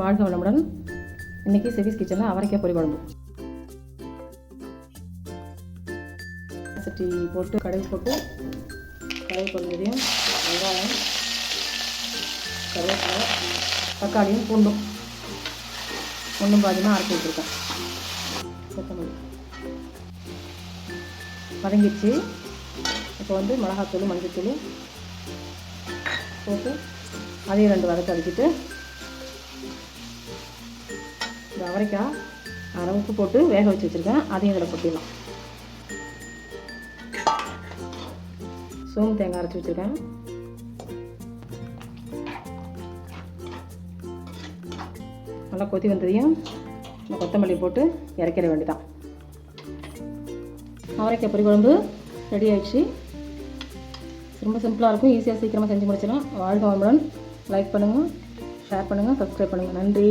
வாழ்க வளமுடன். இன்றைக்கி சிவிஸ் கிச்சனில் அவரைக்காய் பொறி குழம்பு. சட்டி போட்டு கடுகு போட்டு கடுகு கொஞ்சதையும் வெங்காயம் கருவேப்பிலை தக்காளியும் பூண்டும். ஒன்றும் பாதியமாக அரைச்சி வச்சுருக்கேன். கொத்தமல்லி. வதங்கிடுச்சு. இப்போ வந்து மிளகாத்தூள் மஞ்சத்தூள் போட்டு அதையும் ரெண்டு வதக்க அடிச்சிட்டு இந்த அவரைக்காய் அரை உப்பு போட்டு வேக வச்சு வச்சுருக்கேன். அதையும் இதில் கொட்டிடலாம். சோம்பு தேங்காய் அரைச்சி வச்சுருக்கேன். நல்லா கொத்தி வந்ததையும் இந்த கொத்தமல்லி போட்டு இறக்கிட வேண்டியதான் அவரைக்காய் பொறி குழம்பு ரெடி ஆயிடுச்சு. ரொம்ப சிம்பிளாக இருக்கும். ஈஸியாக சீக்கிரமாக செஞ்சு முடிச்சிடலாம். வாழ்க வளமுடன். லைக் பண்ணுங்கள் ஷேர் பண்ணுங்கள் சப்ஸ்கிரைப் பண்ணுங்கள் நன்றி.